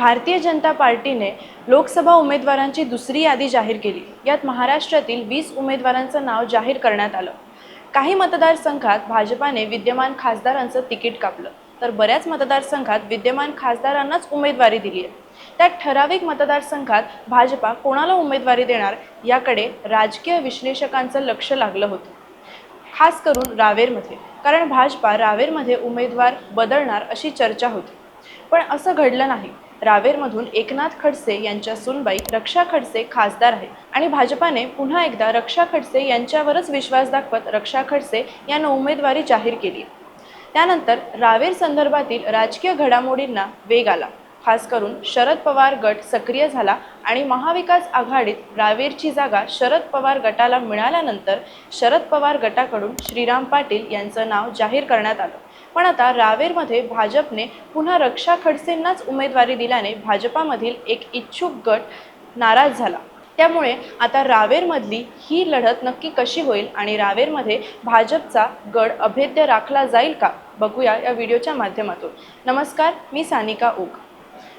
भारतीय जनता पार्टीने लोकसभा उमेदवारांची दुसरी यादी जाहीर केली. यात महाराष्ट्रातील वीस उमेदवारांचं नाव जाहीर करण्यात आलं. काही मतदारसंघात भाजपाने विद्यमान खासदारांचं तिकीट कापलं. तर बऱ्याच मतदारसंघात विद्यमान खासदारांनाच उमेदवारी दिली आहे त्यात ठराविक मतदारसंघात भाजपा कोणाला उमेदवारी देणार याकडे राजकीय विश्लेषकांचं लक्ष लागलं होतं. खास करून रावेरमध्ये. कारण भाजपा रावेरमध्ये उमेदवार बदलणार अशी चर्चा होती. पण असं घडलं नाही. रावेरमधून एकनाथ खडसे यांच्या सुनबाई रक्षा खडसे खासदार आहेत. आणि भाजपाने पुन्हा एकदा रक्षा खडसे यांच्यावरच विश्वास दाखवत रक्षा खडसे यांना उमेदवारी जाहीर केली. त्यानंतर रावेर संदर्भातील राजकीय घडामोडींना वेग आला. खास करून शरद पवार गट सक्रिय झाला आणि महाविकास आघाडीत रावेरची जागा शरद पवार गटाला मिळाल्यानंतर शरद पवार गटाकडून श्रीराम पाटील यांचं नाव जाहीर करण्यात आलं. पण आता रावेरमध्ये भाजपने पुन्हा रक्षा खडसेंनाच उमेदवारी दिल्याने भाजपामधील एक इच्छुक गट नाराज झाला. त्यामुळे आता रावेरमधली ही लढत नक्की कशी होईल आणि रावेरमध्ये भाजपचा गड अभेद्य राखला जाईल का? बघूया या व्हिडिओच्या माध्यमातून. नमस्कार मी सानिका ओक.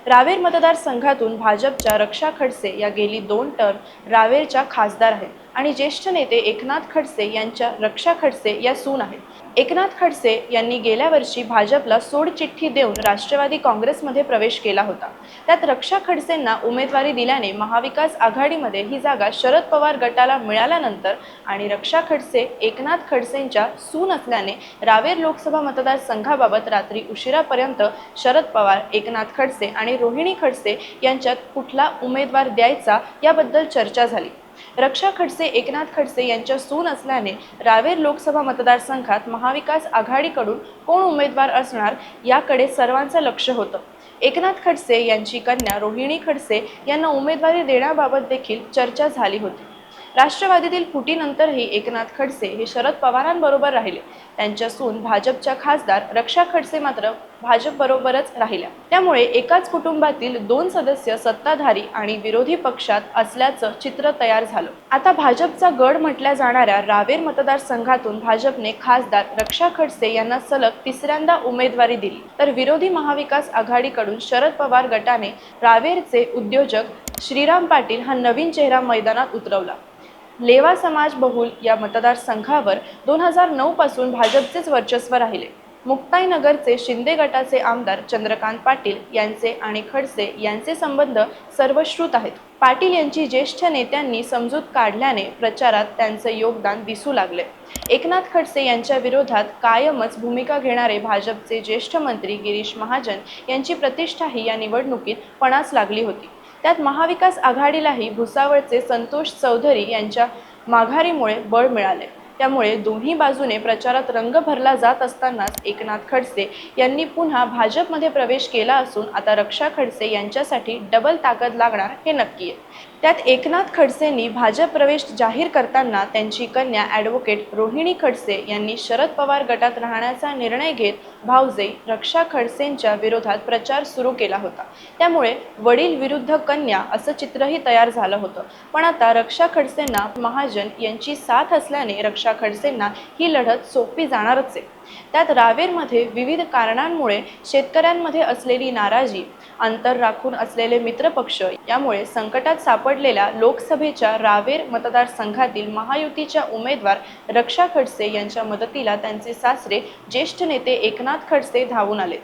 रावेर मतदारसंघातून भाजपच्या रक्षा खडसे या गेली दोन टर्म रावेरच्या खासदार आहेत. आणि ज्येष्ठ नेते एकनाथ खडसे यांच्या रक्षा खडसे या सून आहेत. एकनाथ खडसे यांनी गेल्या वर्षी भाजपला सोडचिठ्ठी देऊन राष्ट्रवादी काँग्रेसमध्ये प्रवेश केला होता. त्यात रक्षा खडसेंना उमेदवारी दिल्याने महाविकास आघाडीमध्ये ही जागा शरद पवार गटाला मिळाल्यानंतर आणि रक्षा खडसे एकनाथ खडसेंच्या सून असल्याने रावेर लोकसभा मतदारसंघाबाबत रात्री उशिरापर्यंत शरद पवार एकनाथ खडसे आणि रोहिणी खडसे यांच्यात कुठला उमेदवार द्यायचा याबद्दल चर्चा झाली. रक्षा खडसे एकनाथ खडसे यांच्या सून असल्याने रावेर लोकसभा मतदारसंघात महाविकास आघाडीकडून कोण उमेदवार असणार याकडे सर्वांचं लक्ष होतं. एकनाथ खडसे यांची कन्या रोहिणी खडसे यांना उमेदवारी देण्याबाबत देखील चर्चा झाली होती. राष्ट्रवादीतील फुटीनंतरही एकनाथ खडसे हे शरद पवारांबरोबर राहिले. त्यांच्या सून भाजपच्या खासदार रक्षा खडसे मात्र भाजपबरोबरच राहिल्या. त्यामुळे एकाच कुटुंबातील दोन सदस्य सत्ताधारी आणि विरोधी पक्षात असल्याचं चित्र तयार झालं. आता भाजपचा गड म्हटल्या जाणाऱ्या रावेर मतदारसंघातून भाजपने खासदार रक्षा खडसे यांना सलग तिसऱ्यांदा उमेदवारी दिली. तर विरोधी महाविकास आघाडीकडून शरद पवार गटाने रावेरचे उद्योजक श्रीराम पाटील हा नवीन चेहरा मैदानात उतरवला. लेवा समाज बहुल या मतदारसंघावर दोन हजार नऊपासून भाजपचेच वर्चस्व राहिले. मुक्ताईनगरचे शिंदे गटाचे आमदार चंद्रकांत पाटील यांचे आणि खडसे यांचे संबंध सर्वश्रुत आहेत. पाटील यांची ज्येष्ठ नेत्यांनी समजूत काढल्याने प्रचारात त्यांचे योगदान दिसू लागले. एकनाथ खडसे यांच्या विरोधात कायमच भूमिका घेणारे भाजपचे ज्येष्ठ मंत्री गिरीश महाजन यांची प्रतिष्ठाही या निवडणुकीत पणास लागली होती. त्यात महाविकास आघाडीलाही भुसावळचे संतोष चौधरी यांच्या माघारीमुळे बळ मिळाले. त्यामुळे दोन्ही बाजूने प्रचारात रंग भरला जात असतानाच एकनाथ खडसे यांनी पुन्हा भाजपमध्ये प्रवेश केला असून आता रक्षा खडसे यांच्यासाठी डबल ताकद लागणार हे नक्की आहे. त्यात एकनाथ खडसेंनी भाजप प्रवेश जाहीर करताना त्यांची कन्या ॲडव्होकेट रोहिणी खडसे यांनी शरद पवार गटात राहण्याचा निर्णय घेत भावजे रक्षा खडसेंच्या विरोधात प्रचार सुरू केला होता. त्यामुळे वडील विरुद्ध कन्या असं चित्रही तयार झालं होतं. पण आता रक्षा खडसेंना महाजन यांची साथ असल्याने रक्षा खडसेंना ही लढत सोपी जाणारच आहे. त्यात रावेरमध्ये विविध कारणांमुळे शेतकऱ्यांमध्ये असलेली नाराजी अंतर राखून असलेले मित्रपक्ष यामुळे संकटात सापडलेल्या लोकसभेच्या रावेर मतदारसंघातील महायुतीच्या उमेदवार रक्षा खडसे यांच्या मदतीला त्यांचे सासरे ज्येष्ठ नेते एकनाथ खडसे धावून आले.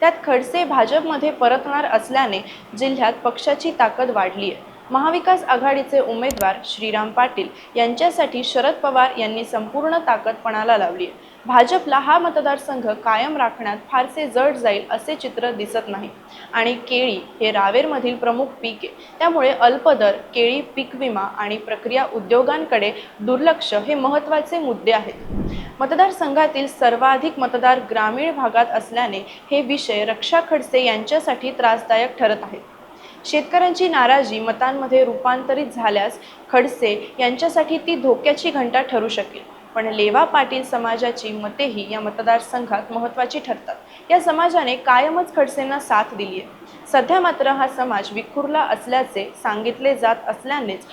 त्यात खडसे भाजपमध्ये परतणार असल्याने जिल्ह्यात पक्षाची ताकद वाढली आहे महाविकास आघाडीचे उमेदवार श्रीराम पाटील यांच्यासाठी शरद पवार यांनी संपूर्ण ताकदपणाला लावली आहे. भाजपला हा मतदारसंघ कायम राखण्यात फारसे जड जाईल असे चित्र दिसत नाही. आणि केळी हे रावेरमधील प्रमुख पीक आहे. त्यामुळे अल्पदर केळी पीक विमा आणि प्रक्रिया उद्योगांकडे दुर्लक्ष हे महत्त्वाचे मुद्दे आहेत. मतदारसंघातील सर्वाधिक मतदार ग्रामीण भागात असल्याने हे विषय रक्षा खडसे यांच्यासाठी त्रासदायक ठरत आहेत. शेतकऱ्यांची नाराजी मतांमध्ये रूपांतरित झाल्यास खडसे यांच्यासाठी ती धोक्याची घंटा ठरू शकेल. पण लेवा पाटील समाजाची मतेही या मतदारसंघात महत्त्वाची ठरतात. या समाजाने कायमच खडसेंना साथ दिली आहे. सध्या मात्र हा समाज विखुरला असल्याचे सांगितले जात असल्यानेच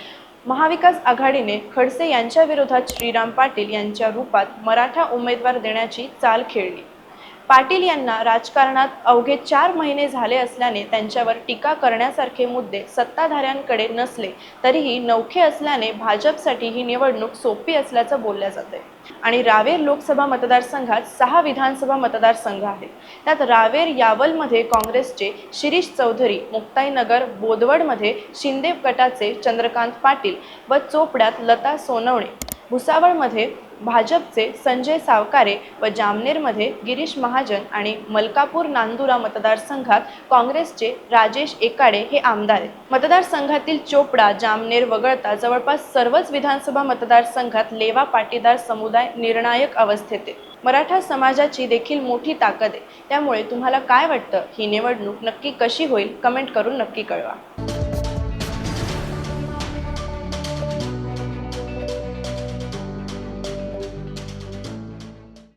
महाविकास आघाडीने खडसे यांच्या विरोधात श्रीराम पाटील यांच्या रूपात मराठा उमेदवार देण्याची चाल खेळली. पाटील यांना राजकारणात अवघे चार महिने झाले असल्याने त्यांच्यावर टीका करण्यासारखे मुद्दे सत्ताधाऱ्यांकडे नसले तरीही नौखे असल्याने भाजपसाठी ही निवडणूक सोपी असल्याचं बोलल्या जाते आणि रावेर लोकसभा मतदारसंघात सहा विधानसभा मतदारसंघ आहेत. त्यात रावेर यावलमध्ये काँग्रेसचे शिरीष चौधरी मुक्ताईनगर बोदवडमध्ये शिंदे गटाचे चंद्रकांत पाटील व चोपड्यात लता सोनवणे. भुसावळमध्ये भाजपचे संजय सावकारे व जामनेरमध्ये गिरीश महाजन आणि मलकापूर नांदुरा मतदारसंघात काँग्रेसचे राजेश एकाडे हे आमदार आहेत. मतदारसंघातील चोपडा जामनेर वगळता जवळपास सर्वच विधानसभा मतदारसंघात लेवा पाटीदार समुदाय निर्णायक अवस्थेत आहे. मराठा समाजाची देखील मोठी ताकद आहे. त्यामुळे तुम्हाला काय वाटतं? ही निवडणूक नक्की कशी होईल? कमेंट करून नक्की कळवा.